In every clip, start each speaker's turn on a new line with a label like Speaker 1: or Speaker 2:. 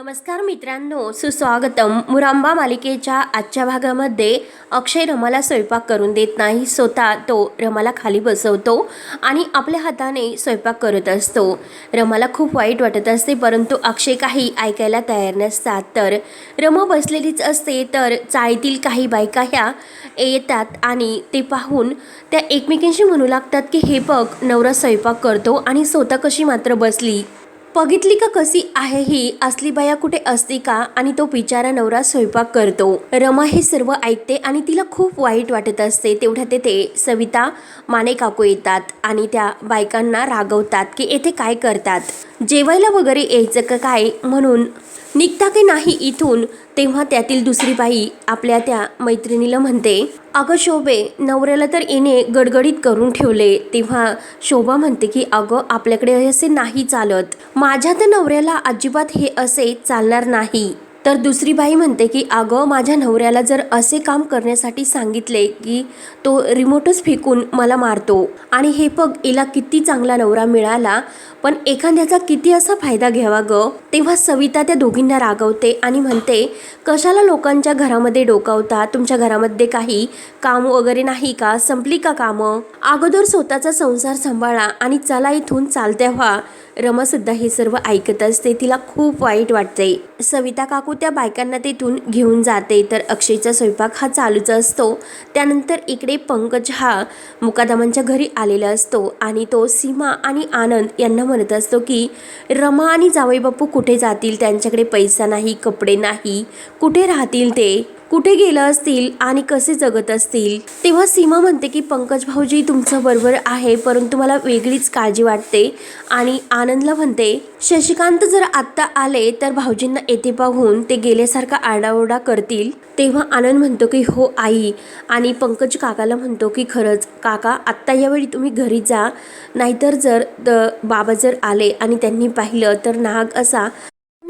Speaker 1: नमस्कार मित्रांनो सुस्वागतम. मुरांबा मालिकेच्या आजच्या भागामध्ये अक्षय रमाला स्वयंपाक करून देत नाही स्वतः तो रमाला खाली बसवतो आणि आपल्या हाताने स्वयंपाक करत असतो. रमाला खूप वाईट वाटत असते परंतु अक्षय काही ऐकायला तयार नसतात. तर रमा बसलेलीच असते तर चाळीतील काही बायका ह्या येतात आणि ते पाहून त्या एकमेकींशी म्हणू लागतात की हे बघ नवरा स्वयंपाक करतो आणि स्वतः कशी मात्र बसली? बघितली का कशी आहे ही? असली बाया कुठे असते का? आणि तो बिचारा नवरा स्वयंपाक करतो. रमा हे सर्व ऐकते आणि तिला खूप वाईट वाटत असते. तेवढ्या तेथे सविता माने काकू येतात आणि त्या बायकांना रागवतात की येथे काय करतात? जेवायला वगैरे यायचं का काय? म्हणून निघता की नाही इथून तेव्हा त्यातील दुसरी बाई आपल्या त्या मैत्रिणीला म्हणते अगं शोभे नवऱ्याला तर येणे गडगडीत करून ठेवले. तेव्हा शोभा म्हणते की अगं आपल्याकडे असे नाही चालत. माझ्या तर नवऱ्याला अजिबात हे असे चालणार नाही. तर दुसरी बाई म्हणते की अगं माझ्या नवऱ्याला जर असे काम करण्यासाठी सांगितले की तो रिमोटच फेकून मला मारतो. आणि हे बघ हिला किती चांगला नवरा मिळाला. पण एखाद्याचा किती असा फायदा घ्यावा ग? तेव्हा सविता त्या दोघींना रागवते आणि म्हणते कशाला लोकांच्या घरामध्ये डोकावता? तुमच्या घरामध्ये काही काम वगैरे नाही का? संपली का कामं? अगोदर स्वतःचा संसार सांभाळा आणि चला इथून चालत्या व्हा. रमा सुद्धा हे सर्व ऐकत असते तिला खूप वाईट वाटते. सविता काकू त्या बायकांना तेथून घेऊन जाते तर अक्षयचा स्वयंपाक हा चालूच असतो. त्यानंतर इकडे पंकज हा मुकादमांच्या घरी आलेला असतो आणि तो सीमा आणि आनंद यांना म्हणत असतो की रमा आणि जावई बापू कुठे जातील? त्यांच्याकडे पैसा नाही कपडे नाही. कुठे राहतील ते? कुठे गेलं असतील आणि कसे जगत असतील? तेव्हा सीमा म्हणते की पंकज भाऊजी तुमचं बरोबर आहे परंतु मला वेगळीच काळजी वाटते. आणि आनंदला म्हणते शशिकांत जर आत्ता आले तर भाऊजींना येथे पाहून ते गेल्यासारखा आरडाओरडा करतील. तेव्हा आनंद म्हणतो की हो आई. आणि पंकज काकाला म्हणतो की खरंच काका आत्ता यावेळी तुम्ही घरी जा. नाहीतर जर द बाबा जर आले आणि त्यांनी पाहिलं तर नाग असा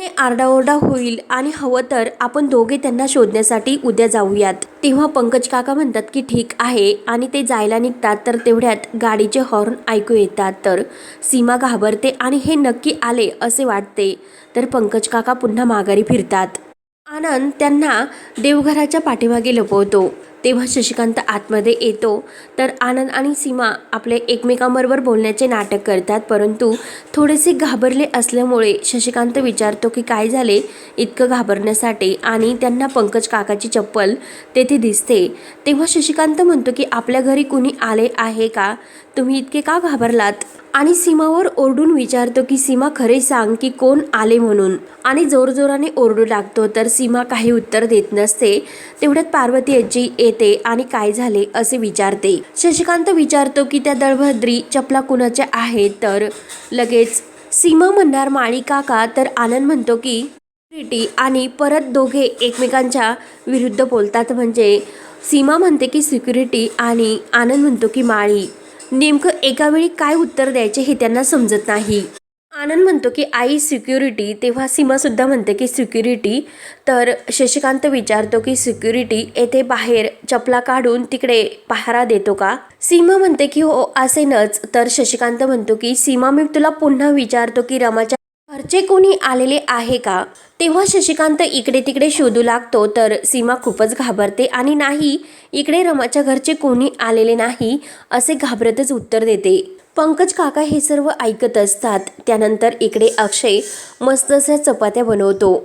Speaker 1: ने आरडाओरडा होईल आणि हवं तर आपण दोघे त्यांना शोधण्यासाठी उद्या जाऊयात. तेव्हा पंकज काका म्हणतात की ठीक आहे आणि ते जायला निघतात तर तेवढ्यात गाडीचे हॉर्न ऐकू येतात. तर सीमा घाबरते आणि हे नक्की आले असे वाटते. तर पंकज काका पुन्हा माघारी फिरतात. आनंद त्यांना देवघराच्या पाठीमागे लपवतो. तेव्हा शशिकांत आतमध्ये येतो. तर आनंद आणि सीमा आपले एकमेकांबरोबर बोलण्याचे नाटक करतात परंतु थोडेसे घाबरले असल्यामुळे शशिकांत विचारतो की काय झाले? इतकं घाबरण्यासाठी आणि त्यांना पंकज काकाची चप्पल तेथे दिसते. तेव्हा शशिकांत म्हणतो की आपल्या घरी कुणी आले आहे का? तुम्ही इतके का घाबरलात? आणि सीमावर ओरडून विचारतो की सीमा खरे सांग की कोण आले म्हणून? आणि जोरजोराने ओरडू लागतो. तर सीमा काही उत्तर देत नसते. तेवढ्यात पार्वती आजी येते आणि काय झाले असे विचारते. शशिकांत विचारतो की त्या दळभद्री चपला कुणाच्या आहेत? तर लगेच सीमा म्हणणार माळी काका. तर आनंद म्हणतो की सिक्युरिटी आणि परत दोघे एकमेकांच्या विरुद्ध बोलतात. म्हणजे सीमा म्हणते की सिक्युरिटी आणि आनंद म्हणतो की माळी. नेमकं एकावेळी काय उत्तर द्यायचे हे त्यांना समजत नाही. आनंद म्हणतो की आई सिक्युरिटी तेव्हा सीमासुद्धा म्हणते की सिक्युरिटी तर शशिकांत विचारतो की सिक्युरिटी येथे बाहेर चपला काढून तिकडे पहारा देतो का? सीमा म्हणते की हो असेनच. तर शशिकांत म्हणतो की सीमा मी तुला पुन्हा विचारतो की रमाच्या घरचे कोणी आलेले आहे का? तेव्हा शशिकांत इकडे तिकडे शोधू लागतो. तर सीमा खूपच घाबरते आणि नाही इकडे रमाच्या घरचे कोणी आलेले नाही असे घाबरतच उत्तर देते. पंकज काका हे सर्व ऐकत असतात. त्यानंतर इकडे अक्षय मस्त अशा चपात्या बनवतो.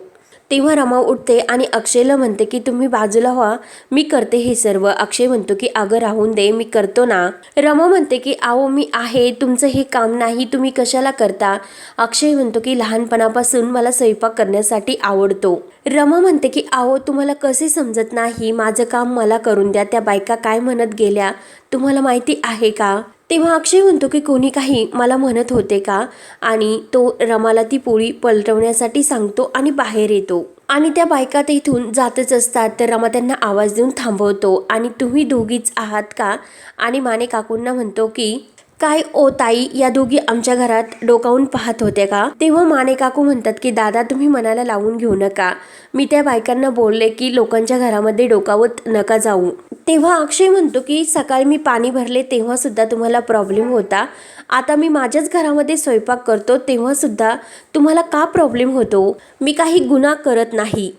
Speaker 1: तेव्हा रमा उठते आणि अक्षयला म्हणते की तुम्ही बाजूला व्हा. मी करते हे सर्व. अक्षय म्हणतो की अगं राहून दे. मी करतो ना. रमा म्हणते की आहो मी आहे. तुमचं हे काम नाही. तुम्ही कशाला करता? अक्षय म्हणतो की लहानपणापासून मला स्वयंपाक करण्यासाठी आवडतो. रमा म्हणते की आहो तुम्हाला कसे समजत नाही? माझं काम मला करून द्या. त्या बायका काय म्हणत गेल्या? तुम्हाला माहिती आहे का? तेव्हा अक्षय म्हणतो की कोणी काही मला म्हणत होते का? आणि तो रमाला ती पोळी पलटवण्यासाठी सांगतो आणि बाहेर येतो. आणि त्या बायका ते इथून जातच असतात तर रमा त्यांना आवाज देऊन थांबवतो. आणि तुम्ही दोघीच आहात का? आणि माने काकूंना म्हणतो की काय ओ ताई या दोघी आमच्या घरात डोकावून पाहत होत्या का? तेव्हा माने काकू म्हणतात की दादा तुम्ही मनाला लावून घेऊ नका. मी त्या बायकांना बोलले की लोकांच्या घरामध्ये डोकावत नका जाऊ. तेव्हा अक्षय म्हणतो की सकाळी मी पाणी भरले तेव्हा सुद्धा तुम्हाला प्रॉब्लेम होता. आता मी माझ्याच घरामध्ये स्वयंपाक करतो तेव्हा सुद्धा तुम्हाला का प्रॉब्लेम होतो? मी काही गुन्हा करत नाही.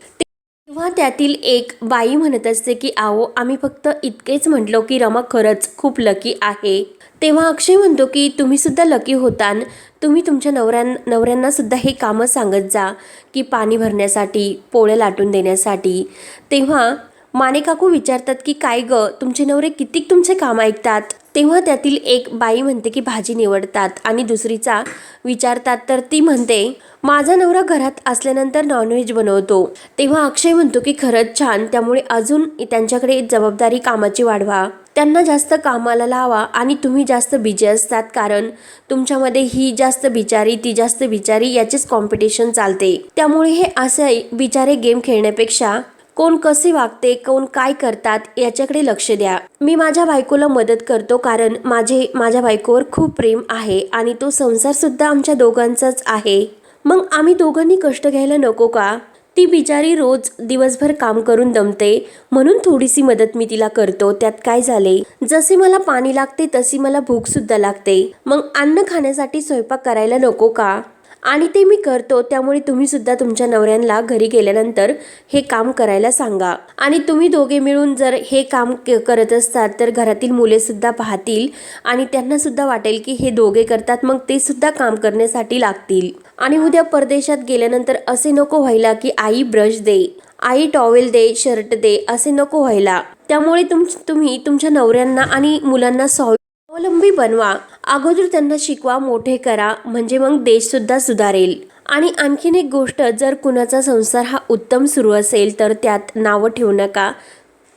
Speaker 1: तेव्हा त्यातील एक बाई म्हणत असते की आहो आम्ही फक्त इतकेच म्हटलो की रमा खरंच खूप लकी आहे. तेव्हा अक्षय म्हणतो की तुम्हीसुद्धा लकी होतान. तुम्ही तुमच्या नवऱ्यां नवऱ्यांनासुद्धा हे कामं सांगत जा की पाणी भरण्यासाठी पोळ्या लाटून देण्यासाठी. तेव्हा मानेकाकू विचारतात की काय ग तुमचे नवरे कितीक तुमचे काम ऐकतात? तेव्हा त्यातील एक बाई म्हणते की भाजी निवडतात. आणि दुसरीचा विचारतात तर ती म्हणते माझा नवरा घरात असल्यानंतर नॉनव्हेज बनवतो. तेव्हा अक्षय म्हणतो की खरंच छान त्यामुळे अजून त्यांच्याकडे जबाबदारी कामाची वाढवा. त्यांना जास्त कामाला लावा आणि तुम्ही जास्त बिजी असतात कारण तुमच्यामध्ये ही जास्त बिचारी ती जास्त बिचारी याचेच कॉम्पिटिशन चालते. त्यामुळे हे असे बिचारे गेम खेळण्यापेक्षा कोण कसे वागते कोण काय करतात याच्याकडे लक्ष द्या. मी माझ्या बायकोला मदत करतो कारण माझे माझ्या बायकोवर खूप प्रेम आहे आणि तो संसारसुद्धा आमच्या दोघांचाच आहे. मग आम्ही दोघांनी कष्ट घ्यायला नको का? ती बिचारी रोज दिवसभर काम करून दमते. म्हणून थोडीशी मदत मी तिला करतो. त्यात काय झाले? जसे मला पाणी लागते तशी मला भूक सुद्धा लागते. मग अन्न खाण्यासाठी स्वयंपाक करायला नको का? आणि ते मी करतो. त्यामुळे तुम्ही सुद्धा तुमच्या नवऱ्यांना घरी गेल्यानंतर हे काम करायला सांगा. आणि तुम्ही दोघे मिळून जर हे काम क- करत असतात तर घरातील मुले सुद्धा पाहतील आणि त्यांना सुद्धा वाटेल की हे दोघे करतात मग ते सुद्धा काम करण्यासाठी लागतील. आणि उद्या परदेशात गेल्यानंतर असे नको व्हायला की आई ब्रश दे आई टॉवेल दे शर्ट दे असे नको व्हायला. त्यामुळे तुम तुम्ही तुमच्या नवऱ्यांना आणि मुलांना स्वावलंबी बनवा. अगोदर त्यांना शिकवा मोठे करा म्हणजे मग देश सुद्धा सुधारेल. आणि आणखीन एक गोष्ट जर कुणाचा संसार हा उत्तम सुरू असेल तर त्यात नावं ठेवू नका.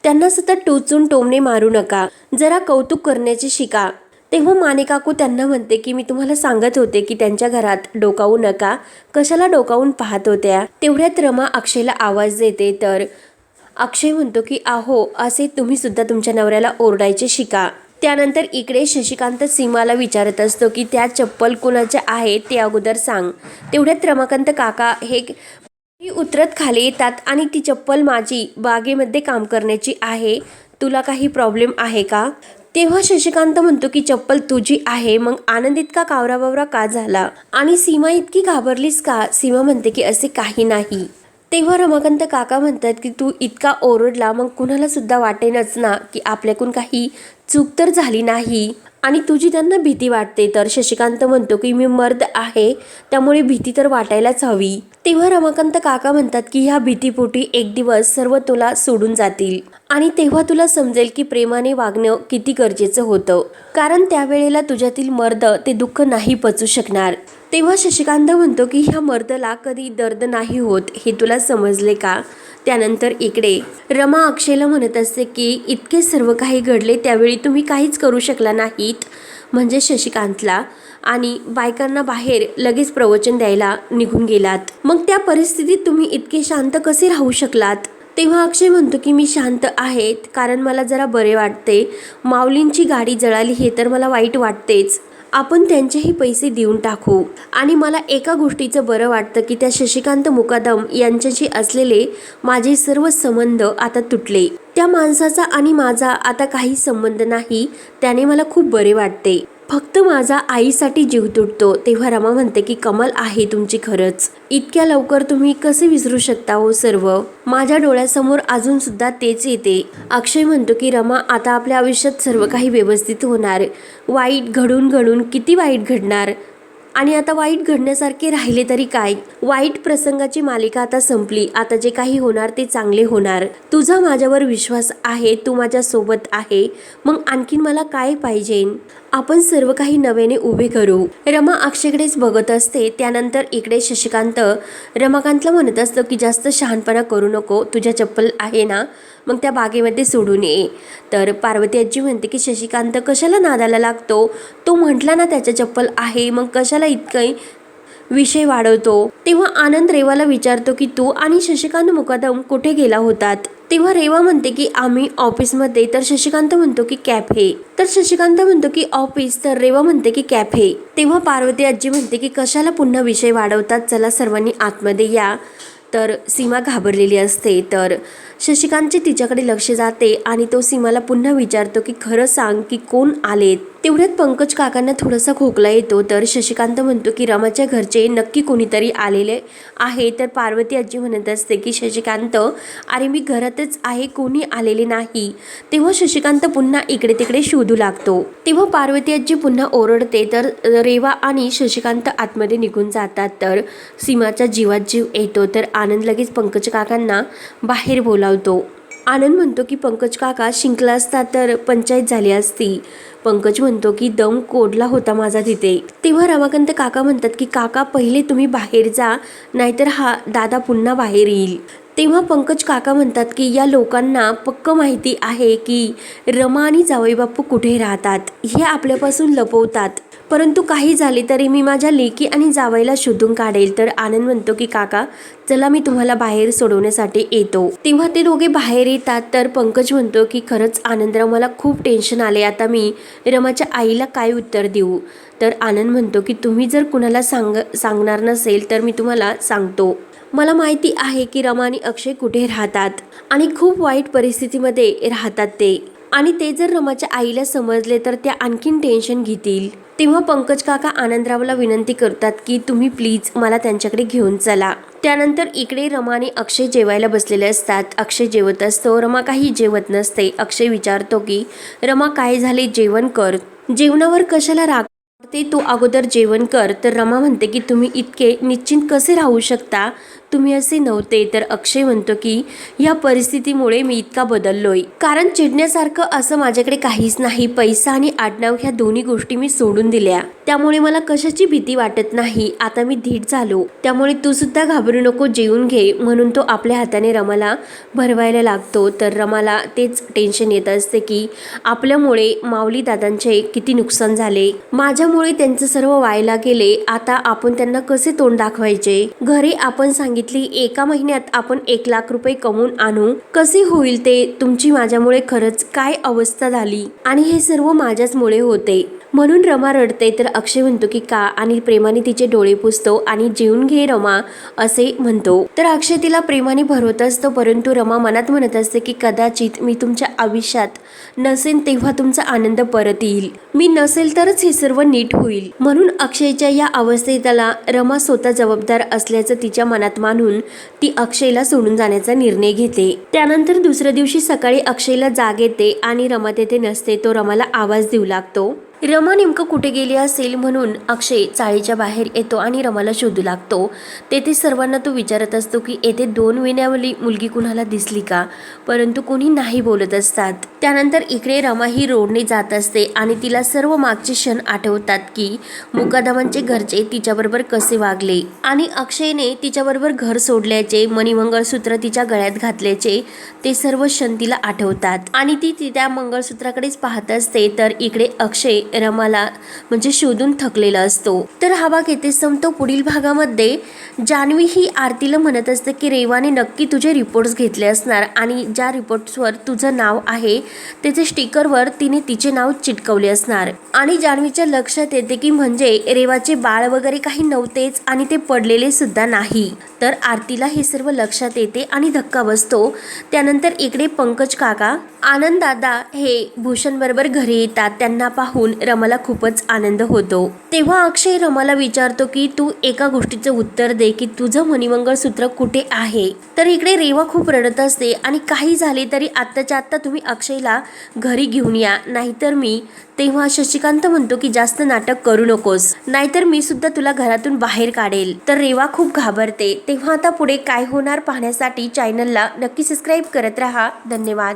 Speaker 1: त्यांना सतत टोचून टोमणे मारू नका. जरा कौतुक करण्याचे शिका. तेव्हा माने काकू त्यांना म्हणते की मी तुम्हाला सांगत होते की त्यांच्या घरात डोकावू नका. कशाला डोकावून पाहत होत्या? तेवढ्यात रमा अक्षयला आवाज देते. तर अक्षय म्हणतो की आहो असे तुम्ही सुद्धा तुमच्या नवऱ्याला ओरडायचे शिका. त्यानंतर इकडे शशिकांत सीमाला विचारत असतो की त्या चप्पल कुणाच्या आहेत ते अगोदर सांग. तेवढ्यात रमाकांत काका हे उतरत खाली येतात आणि ती चप्पल माझी बागेमध्ये काम करण्याची आहे. तुला काही प्रॉब्लेम आहे का? तेव्हा शशिकांत म्हणतो की चप्पल तुझी आहे. मग आनंद इतका कावरा बावरा का झाला? आणि सीमा इतकी घाबरलीस का? सीमा म्हणते की असे काही नाही. तेव्हा रमाकांत काका म्हणतात की तू इतका ओरडला मग कुणालासुद्धा वाटेनच ना की आपल्याकडून काही चूक तर झाली नाही. आणि तुझी त्यांना भीती वाटते. तर शशिकांत म्हणतो की मी मर्द आहे त्यामुळे भीती तर वाटायलाच हवी. तेव्हा रमाकांत काका म्हणतात की ह्या भीतीपोटी एक दिवस सर्व तुला सोडून जातील. आणि तेव्हा तुला समजेल की प्रेमाने वागणं किती गरजेचं होतं. कारण त्यावेळेला तुझ्यातील मर्द ते दुःख नाही पचू शकणार. तेव्हा शशिकांत म्हणतो की ह्या मर्दला कधी दर्द नाही होत हे तुला समजले का? त्यानंतर इकडे रमा अक्षयला म्हणत असते की इतके सर्व काही घडले त्यावेळी तुम्ही काहीच करू शकला नाहीत म्हणजे शशिकांतला. आणि बायकांना बाहेर लगेच प्रवचन द्यायला निघून गेलात. मग त्या परिस्थितीत तुम्ही इतके शांत कसे राहू शकलात? तेव्हा अक्षय म्हणतो की मी शांत आहेत कारण मला जरा बरे वाटते. माऊलींची गाडी जळाली हे तर मला वाईट वाटतेच. आपण त्यांचेही पैसे देऊन टाकू. आणि मला एका गोष्टीचं बरं वाटतं की त्या शशिकांत मुकादम यांच्याशी असलेले माझे सर्व संबंध आता तुटले. त्या माणसाचा आणि माझा आता काही संबंध नाही त्याने मला खूप बरे वाटते. फक्त माझा आईसाठी जीव तुटतो. तेव्हा रमा म्हणते की कमल आहे तुमची खरंच. इतक्या लवकर तुम्ही कसे विसरू शकता हो सर्व? माझ्या डोळ्यासमोर अजून सुद्धा तेच येते. अक्षय म्हणतो की रमा आता आपल्या आयुष्यात सर्व काही व्यवस्थित होणार. वाईट घडून घडून किती वाईट घडणार? आणि आता वाईट घडण्यासारखे राहिले तरी काय? वाईट प्रसंगाची मालिका आता संपली. आता जे काही होणार ते चांगले होणार. तुझा माझ्यावर विश्वास आहे. तू माझ्या सोबत आहे. मग आणखीन मला काय पाहिजे? आपण सर्व काही नव्याने उभे करू. रमा अक्षयकडेच बघत असते त्यानंतर इकडे शशिकांत रमाकांतला म्हणत असतो की जास्त शहाणपणा करू नको तुझ्या चप्पल आहे ना? मग त्या बागेमध्ये सोडून ये. तर पार्वती आजी म्हणते की शशिकांत कशाला नादाला लागतो? तो म्हटला ना त्याच्या चप्पल आहे मग कशाला इतकं विषय वाढवतो? तेव्हा आनंद रेवाला विचारतो की तू आणि शशिकांत मुकादम कुठे गेला होतात? तेव्हा रेवा म्हणते की आम्ही ऑफिसमध्ये तर शशिकांत म्हणतो की कॅफे तर शशिकांत म्हणतो की ऑफिस तर रेवा म्हणते की कॅफे तेव्हा पार्वती आजी म्हणते की कशाला पुन्हा विषय वाढवतात? चला सर्वांनी आतमध्ये या तर सीमा घाबरलेली असते. तर शशिकांतचे तिच्याकडे लक्ष जाते आणि तो सीमाला पुन्हा विचारतो की खरं सांग की कोण आलेत? तेवढ्यात पंकज काकांना थोडासा खोकला येतो. तर शशिकांत म्हणतो की रमाच्या घरचे नक्की कोणीतरी आलेले आहे. तर पार्वती आजी म्हणत असते की शशिकांत अरे मी घरातच आहे कोणी आलेले नाही. तेव्हा शशिकांत पुन्हा इकडे तिकडे शोधू लागतो. तेव्हा पार्वती आजी पुन्हा ओरडते तर रेवा आणि शशिकांत आतमध्ये निघून जातात. तर सीमाचा जीवात जीव येतो तर आनंद लगेच पंकज काकांना बाहेर बोलावतो. आनंद म्हणतो की पंकज काका शिंकला असता तर पंचायत झाली असती. पंकज म्हणतो की दम कोडला होता माझा तिथे. तेव्हा रमाकांत काका म्हणतात की काका पहिले तुम्ही बाहेर जा नाहीतर हा दादा पुन्हा बाहेर येईल. तेव्हा पंकज काका म्हणतात की या लोकांना पक्क माहिती आहे की रमा आणि जावई कुठे राहतात? हे आपल्यापासून लपवतात. परंतु काही झाले तरी मी माझ्या लेकी आणि जावईला शोधून काढेल. तर आनंद म्हणतो की काका चला मी तुम्हाला बाहेर सोडवण्यासाठी येतो. तेव्हा ते दोघे बाहेर येतात. तर पंकज म्हणतो की खरंच आनंदराव मला खूप टेन्शन आले आता मी रमाच्या आईला काय उत्तर देऊ? तर आनंद म्हणतो की तुम्ही जर कुणाला सांग सांगणार नसेल तर मी तुम्हाला सांगतो. मला माहिती आहे की रमा आणि अक्षय कुठे राहतात आणि खूप वाईट परिस्थितीमध्ये राहतात ते. आणि ते जर रमाच्या आईला समजले तर त्या आणखीन टेन्शन घेतील. तेव्हा पंकज काका आनंदरावला विनंती करतात की तुम्ही प्लीज मला त्यांच्याकडे घेऊन चला. त्यानंतर इकडे रमा आणि अक्षय जेवायला बसलेले असतात. अक्षय जेवत असतो. रमा काही जेवत नसते. अक्षय विचारतो की रमा काय झाले? जेवण कर. जेवणावर कशाला राग ते तू अगोदर जेवण कर. तर रमा म्हणते की तुम्ही इतके निश्चिंत कसे राहू शकता? तुम्ही असे नव्हते तर अक्षय म्हणतो की या परिस्थितीमुळे मी इतका बदललोय. कारण चिडण्यासारखं असं माझ्याकडे काहीच नाही. पैसा आणि आडनाव ह्या दोन्ही गोष्टी मी सोडून दिल्या. त्यामुळे मला कशाची भीती वाटत नाही. आता मी धीट झालो. त्यामुळे तू सुद्धा घाबरू नको जेवून घे. म्हणून तो आपल्या हाताने रमाला भरवायला लागतो. तर रमाला तेच टेन्शन येत असते की आपल्यामुळे माऊली दादांचे किती नुकसान झाले. माझ्यामुळे त्यांचं सर्व व्हायला गेले. आता आपण त्यांना कसे तोंड दाखवायचे? घरी आपण सांग एका महिन्यात आपण एक लाख रुपये कमवून आणू. कसे होईल ते? तुमची माझ्यामुळे खरंच काय अवस्था झाली? आणि हे सर्व माझ्याचमुळे होते. म्हणून रमा रडते तर अक्षय म्हणतो की का? आणि प्रेमाने तिचे डोळे पुसतो आणि जेवून घे रमा असे म्हणतो. तर अक्षय तिला प्रेमाने भरवत असतो परंतु रमा मनात म्हणत असते की कदाचित मी तुमच्या आयुष्यात नसेन तेव्हा तुमचा आनंद परत येईल. मी नसेल तरच हे सर्व नीट होईल. म्हणून अक्षयच्या या अवस्थेला रमा स्वतः जबाबदार असल्याचं तिच्या मनात मानून ती अक्षयला सोडून जाण्याचा निर्णय घेते. त्यानंतर दुसऱ्या दिवशी सकाळी अक्षयला जाग येते आणि रमा तेथे नसते तो रमाला आवाज देऊ लागतो. रमा नेमकं कुठे गेली असेल म्हणून अक्षय चाळीच्या बाहेर येतो आणि रमाला शोधू लागतो. तेथे सर्वांना तो विचारत असतो की येथे दोन विण्यावली मुलगी कुणाला दिसली का? परंतु कोणी नाही बोलत असतात. त्यानंतर इकडे रमा ही रोडने जात असते आणि तिला सर्व मागचे क्षण आठवतात की मुकादमांचे घरचे तिच्याबरोबर कसे वागले आणि अक्षयने तिच्याबरोबर घर सोडल्याचे मणिमंगळसूत्र तिच्या गळ्यात घातल्याचे ते सर्व क्षण तिला आठवतात. आणि ती ती त्या मंगळसूत्राकडेच पाहत असते तर इकडे अक्षय रमाला म्हणजे शोधून थकलेला असतो. तर हा भाग येथे संपतो. पुढील भागामध्ये जान्हवी ही आरतीला म्हणत असते की रेवाने नक्की तुझे रिपोर्ट्स घेतले असणार आणि ज्या रिपोर्ट्सवर तुझं नाव आहे त्याचे स्टिकरवर तिने तिचे नाव चिटकवले असणार. आणि जान्हवीच्या लक्षात येते की म्हणजे रेवाचे बाळ वगैरे काही नव्हतेच आणि ते पडलेले सुद्धा नाही. तर आरतीला हे सर्व लक्षात येते आणि धक्का बसतो. त्यानंतर इकडे पंकज काका आनंद दादा हे भूषण बरोबर घरी येतात. त्यांना पाहून रमाला खूपच आनंद होतो. तेव्हा अक्षय रमाला विचारतो की तू एका गोष्टीचं उत्तर दे की तुझं मणिमंगळसूत्र कुठे आहे? तर इकडे रेवा खूप रडत असते आणि काही झाले तरी आत्ताच्या आत्ता तुम्ही अक्षयला घरी घेऊन या. नाहीतर मी तेव्हा शशिकांत म्हणतो की जास्त नाटक करू नकोस. नाहीतर मी सुद्धा तुला घरातून बाहेर काढेल. तर रेवा खूप घाबरते. तेव्हा आता पुढे काय होणार पाहण्यासाठी चॅनलला नक्की सबस्क्राईब करत राहा. धन्यवाद.